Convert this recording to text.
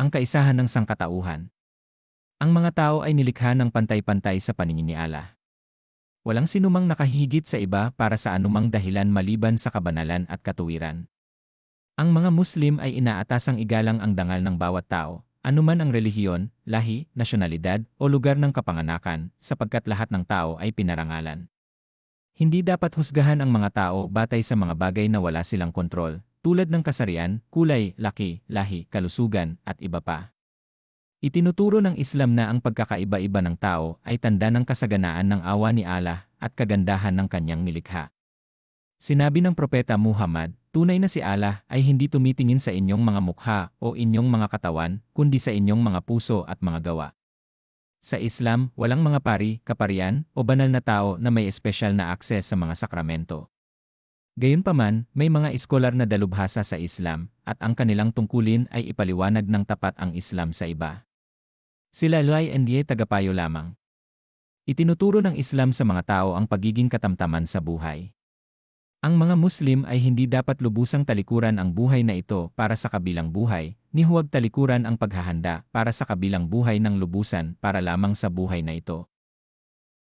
ang kaisahan ng sangkatauhan. Ang mga tao ay nilikha ng pantay-pantay sa paningin ni Allah. Walang sinumang nakahigit sa iba para sa anumang dahilan maliban sa kabanalan at katuwiran. Ang mga Muslim ay inaatasang igalang ang dangal ng bawat tao, anuman ang relihiyon, lahi, nasyonalidad o lugar ng kapanganakan, sapagkat lahat ng tao ay pinarangalan. Hindi dapat husgahan ang mga tao batay sa mga bagay na wala silang kontrol, tulad ng kasarian, kulay, laki, lahi, kalusugan, at iba pa. Itinuturo ng Islam na ang pagkakaiba-iba ng tao ay tanda ng kasaganaan ng awa ni Allah at kagandahan ng kanyang nilikha. Sinabi ng Propeta Muhammad, tunay na si Allah ay hindi tumitingin sa inyong mga mukha o inyong mga katawan, kundi sa inyong mga puso at mga gawa. Sa Islam, walang mga pari, kaparian, o banal na tao na may espesyal na akses sa mga sakramento. Gayunpaman, may mga eskolar na dalubhasa sa Islam, at ang kanilang tungkulin ay ipaliwanag ng tapat ang Islam sa iba. Sila Lai Endie tagapayo lamang. Itinuturo ng Islam sa mga tao ang pagiging katamtaman sa buhay. Ang mga Muslim ay hindi dapat lubusang talikuran ang buhay na ito para sa kabilang buhay, ni huwag talikuran ang paghahanda para sa kabilang buhay ng lubusan para lamang sa buhay na ito.